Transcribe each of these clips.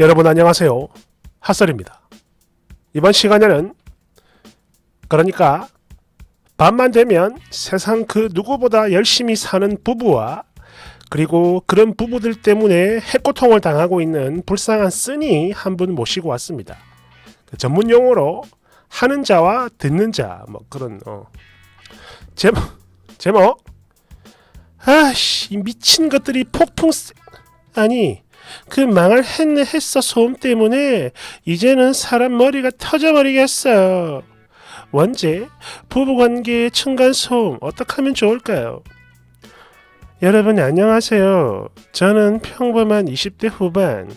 여러분 안녕하세요. 핫설입니다. 이번 시간에는 그러니까 밤만 되면 세상 그 누구보다 열심히 사는 부부와 그리고 그런 부부들 때문에 해고통을 당하고 있는 불쌍한 쓰니 한 분 모시고 왔습니다. 그 전문 용어로 하는 자와 듣는 자 뭐 그런 어. 제목 제목 아씨 이 미친 것들이 폭풍 쓰... 아니 그 망할 했네 했어 소음 때문에 이제는 사람 머리가 터져버리겠어요. 원제 부부관계의 층간 소음 어떻게 하면 좋을까요? 여러분 안녕하세요. 저는 평범한 20대 후반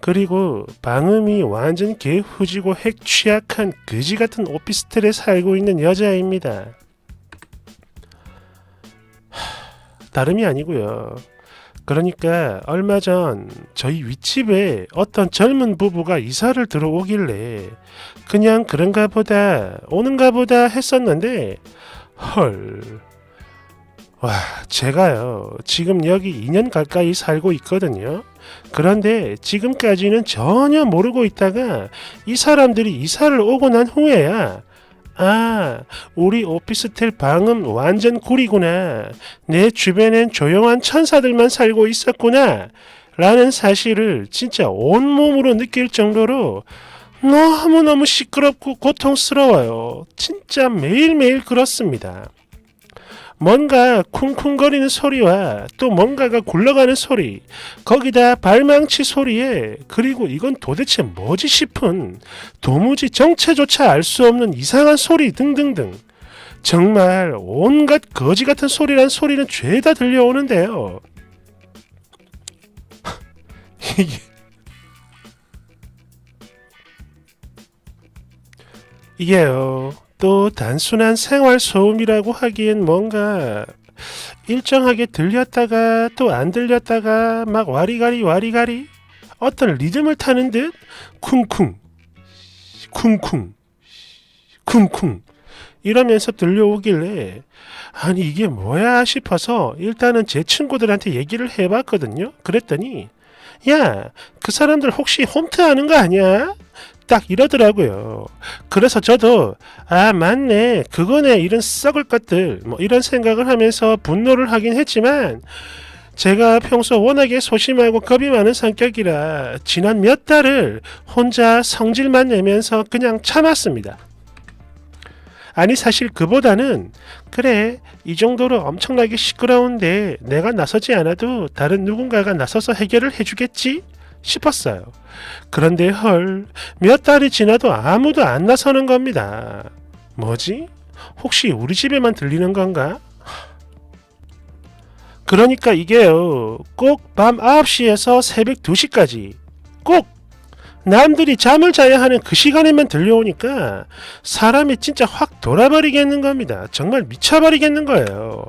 그리고 방음이 완전 개후지고 핵 취약한 그지 같은 오피스텔에 살고 있는 여자입니다. 하, 다름이 아니고요. 그러니까 얼마 전 저희 윗집에 어떤 젊은 부부가 이사를 들어오길래 그냥 그런가 보다 오는가 보다 했었는데 헐. 와, 제가요. 지금 여기 2년 가까이 살고 있거든요. 그런데 지금까지는 전혀 모르고 있다가 이 사람들이 이사를 오고 난 후에야 아, 우리 오피스텔 방음 완전 구리구나. 내 주변엔 조용한 천사들만 살고 있었구나. 라는 사실을 진짜 온몸으로 느낄 정도로 너무너무 시끄럽고 고통스러워요. 진짜 매일매일 그렇습니다. 뭔가 쿵쿵거리는 소리와 또 뭔가가 굴러가는 소리, 거기다 발망치 소리에 그리고 이건 도대체 뭐지 싶은 도무지 정체조차 알 수 없는 이상한 소리 등등등. 정말 온갖 거지 같은 소리란 소리는 죄다 들려오는데요. 이게 이게요. 또 단순한 생활 소음이라고 하기엔 뭔가 일정하게 들렸다가 또 안 들렸다가 막 와리가리 와리가리 어떤 리듬을 타는 듯 쿵쿵 쿵쿵 쿵쿵 이러면서 들려오길래 아니 이게 뭐야 싶어서 일단은 제 친구들한테 얘기를 해봤거든요. 그랬더니 야 그 사람들 혹시 홈트 하는 거 아니야? 딱 이러더라고요. 그래서 저도 아 맞네 그거네 이런 썩을 것들 뭐 이런 생각을 하면서 분노를 하긴 했지만 제가 평소 워낙에 소심하고 겁이 많은 성격이라 지난 몇 달을 혼자 성질만 내면서 그냥 참았습니다. 아니 사실 그보다는 그래 이 정도로 엄청나게 시끄러운데 내가 나서지 않아도 다른 누군가가 나서서 해결을 해주겠지 싶었어요. 그런데 헐, 몇 달이 지나도 아무도 안 나서는 겁니다. 뭐지? 혹시 우리 집에만 들리는 건가? 그러니까 이게요, 꼭 밤 9시에서 새벽 2시까지, 꼭 남들이 잠을 자야 하는 그 시간에만 들려오니까 사람이 진짜 확 돌아버리겠는 겁니다. 정말 미쳐버리겠는 거예요.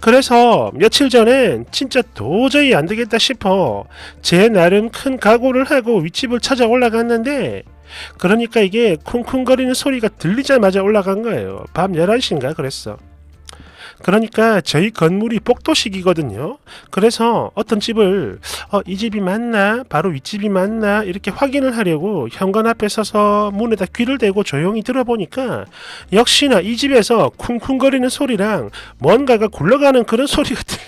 그래서 며칠 전엔 진짜 도저히 안 되겠다 싶어 제 나름 큰 각오를 하고 윗집을 찾아 올라갔는데 그러니까 이게 쿵쿵거리는 소리가 들리자마자 올라간 거예요. 밤 11시인가 그랬어. 그러니까 저희 건물이 복도식이거든요. 그래서 어떤 집을 어, 이 집이 맞나 바로 윗집이 맞나 이렇게 확인을 하려고 현관 앞에 서서 문에다 귀를 대고 조용히 들어보니까 역시나 이 집에서 쿵쿵거리는 소리랑 뭔가가 굴러가는 그런 소리가 들...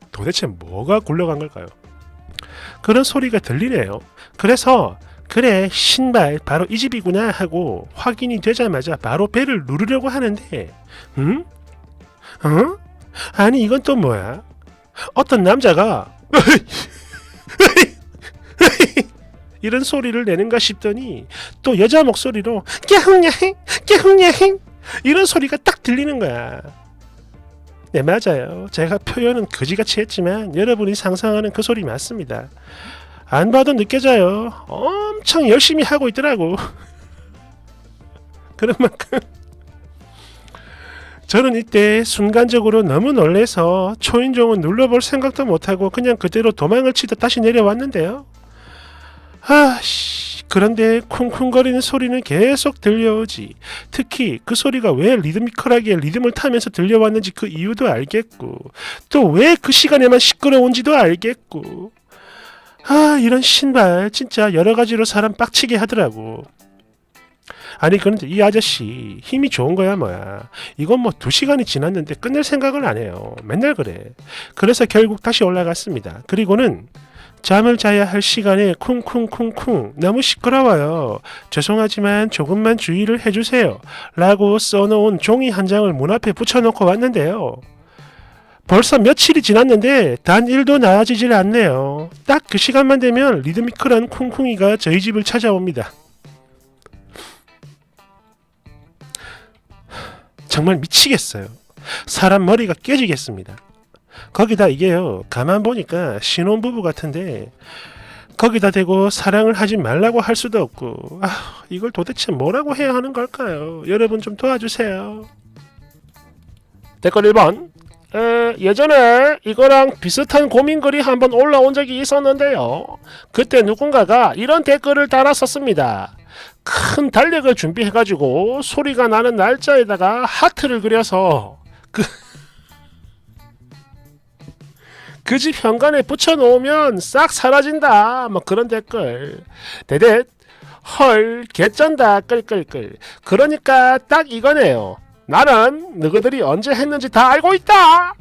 도대체 뭐가 굴러간 걸까요? 그런 소리가 들리네요. 그래서 그래 신발 바로 이 집이구나 하고 확인이 되자마자 바로 배를 누르려고 하는데 응? 어? 아니 이건 또 뭐야? 어떤 남자가 이런 소리를 내는가 싶더니 또 여자 목소리로 깨흥야행 깨흥야행 이런 소리가 딱 들리는 거야. 네 맞아요. 제가 표현은 거지같이 했지만 여러분이 상상하는 그 소리 맞습니다. 안 봐도 느껴져요. 엄청 열심히 하고 있더라고. 그런 만큼 저는 이때 순간적으로 너무 놀래서 초인종은 눌러볼 생각도 못하고 그냥 그대로 도망을 치다 다시 내려왔는데요. 아씨 그런데 쿵쿵거리는 소리는 계속 들려오지. 특히 그 소리가 왜 리드미컬하게 리듬을 타면서 들려왔는지 그 이유도 알겠고 또 왜 그 시간에만 시끄러운지도 알겠고 아 이런 신발 진짜 여러 가지로 사람 빡치게 하더라고. 아니 그런데 이 아저씨 힘이 좋은 거야 뭐야. 이건 뭐 두 시간이 지났는데 끝낼 생각을 안 해요. 맨날 그래. 그래서 결국 다시 올라갔습니다. 그리고는 잠을 자야 할 시간에 쿵쿵쿵쿵 너무 시끄러워요. 죄송하지만 조금만 주의를 해주세요. 라고 써놓은 종이 한 장을 문 앞에 붙여놓고 왔는데요. 벌써 며칠이 지났는데 단 1도 나아지질 않네요. 딱 그 시간만 되면 리드미컬한 쿵쿵이가 저희 집을 찾아옵니다. 정말 미치겠어요. 사람 머리가 깨지겠습니다. 거기다 이게요. 가만 보니까 신혼부부 같은데 거기다 대고 사랑을 하지 말라고 할 수도 없고 아, 이걸 도대체 뭐라고 해야 하는 걸까요? 여러분 좀 도와주세요. 댓글 1번 에, 예전에 이거랑 비슷한 고민글이 한번 올라온 적이 있었는데요. 그때 누군가가 이런 댓글을 달았었습니다. 큰 달력을 준비해가지고 소리가 나는 날짜에다가 하트를 그려서 그 그 집 현관에 붙여놓으면 싹 사라진다. 뭐 그런 댓글. 대댓. 헐, 개쩐다. 끌끌끌. 그러니까 딱 이거네요. 나는 너희들이 언제 했는지 다 알고 있다.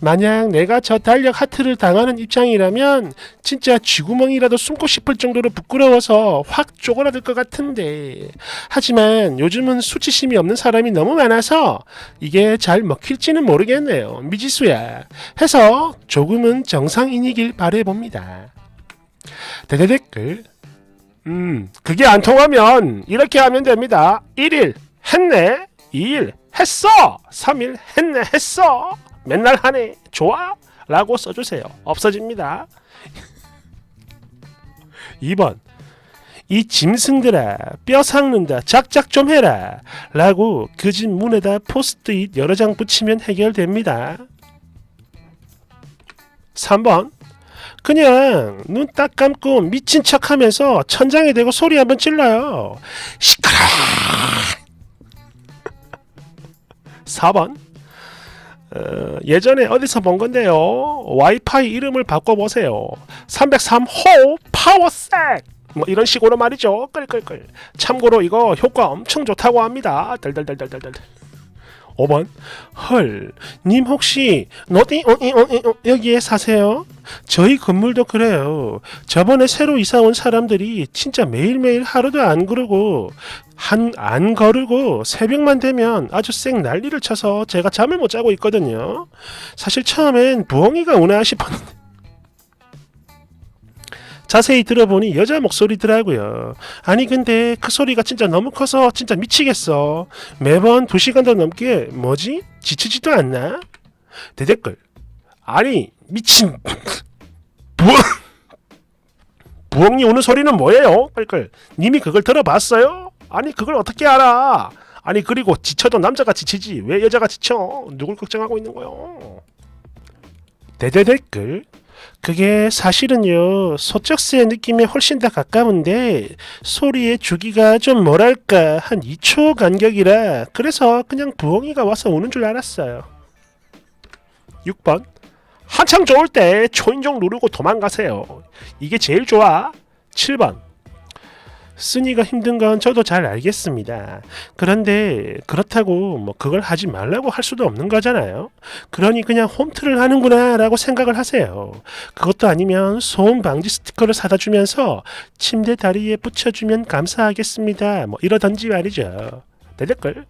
만약 내가 저 달력 하트를 당하는 입장이라면 진짜 쥐구멍이라도 숨고 싶을 정도로 부끄러워서 확 쪼그라들 것 같은데. 하지만 요즘은 수치심이 없는 사람이 너무 많아서 이게 잘 먹힐지는 모르겠네요 미지수야. 해서 조금은 정상인이길 바래봅니다. 대대댓글. 음 그게 안 통하면 이렇게 하면 됩니다. 1일 했네 2일 했어. 3일 했네 했어. 맨날 하네. 좋아. 라고 써주세요. 없어집니다. 2번. 이 짐승들아 뼈 삭는다. 작작 좀 해라. 라고 그 집 문에다 포스트잇 여러 장 붙이면 해결됩니다. 3번. 그냥 눈 딱 감고 미친 척 하면서 천장에 대고 소리 한번 질러요. 시끄러 4번 어, 예전에 어디서 본 건데요. 와이파이 이름을 바꿔보세요. 303호 파워색! 뭐 이런 식으로 말이죠. 끌끌끌. 참고로 이거 효과 엄청 좋다고 합니다. 덜덜덜덜덜덜. 5번 헐, 님 혹시 너디 어, 이, 어, 이, 어, 여기에 사세요? 저희 건물도 그래요. 저번에 새로 이사 온 사람들이 진짜 매일매일 하루도 안 그러고 한 안 거르고 새벽만 되면 아주 쌩 난리를 쳐서 제가 잠을 못 자고 있거든요. 사실 처음엔 부엉이가 오나 싶었는데 자세히 들어보니 여자 목소리더라고요. 아니 근데 그 소리가 진짜 너무 커서 진짜 미치겠어. 매번 두 시간도 넘게 뭐지? 지치지도 않나? 대댓글. 아니 미친 부엉 부엉이 오는 소리는 뭐예요? 끌끌. 님이 그걸 들어봤어요? 아니 그걸 어떻게 알아? 아니 그리고 지쳐도 남자가 지치지 왜 여자가 지쳐? 누굴 걱정하고 있는 거요? 대대 댓글. 그게 사실은요 소쩍스의 느낌에 훨씬 더 가까운데 소리의 주기가 좀 뭐랄까 한 2초 간격이라 그래서 그냥 부엉이가 와서 오는 줄 알았어요 6번 한창 좋을 때 초인종 누르고 도망가세요 이게 제일 좋아 7번 쓰니가 힘든 건 저도 잘 알겠습니다. 그런데 그렇다고 뭐 그걸 하지 말라고 할 수도 없는 거잖아요. 그러니 그냥 홈트를 하는구나 라고 생각을 하세요. 그것도 아니면 소음 방지 스티커를 사다 주면서 침대 다리에 붙여주면 감사하겠습니다. 뭐 이러던지 말이죠. 대댓글.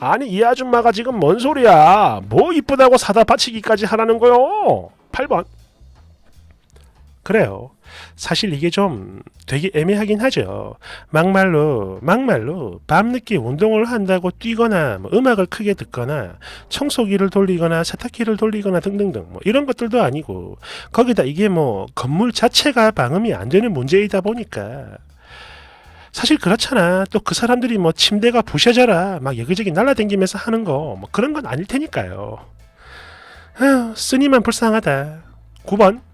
아니 이 아줌마가 지금 뭔 소리야. 뭐 이쁘다고 사다 바치기까지 하라는 거요. 8번. 그래요. 사실 이게 좀 되게 애매하긴 하죠. 막말로 막말로 밤늦게 운동을 한다고 뛰거나 뭐 음악을 크게 듣거나 청소기를 돌리거나 세탁기를 돌리거나 등등등 뭐 이런 것들도 아니고 거기다 이게 뭐 건물 자체가 방음이 안 되는 문제이다 보니까 사실 그렇잖아. 또 그 사람들이 뭐 침대가 부셔져라 막 여기저기 날라다니면서 하는 거 뭐 그런 건 아닐 테니까요. 아휴, 쓰니만 불쌍하다. 9번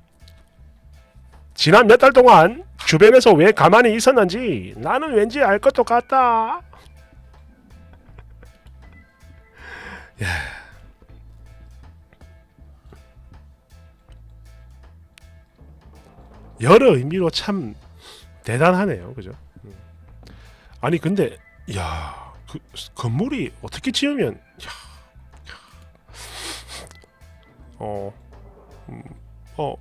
지난 몇 달 동안 주변에서 왜 가만히 있었는지 나는 왠지 알 것도 같다. 야. 여러 의미로 참 대단하네요. 그죠? 음. 아니 근데 야, 그 건물이 어떻게 지으면 야. 어. 음, 어.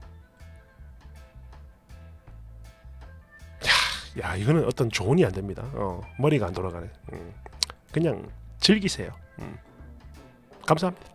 야, 이거는 어떤 조언이 안 됩니다. 어, 머리가 안 돌아가네. 음. 그냥 즐기세요. 음. 감사합니다.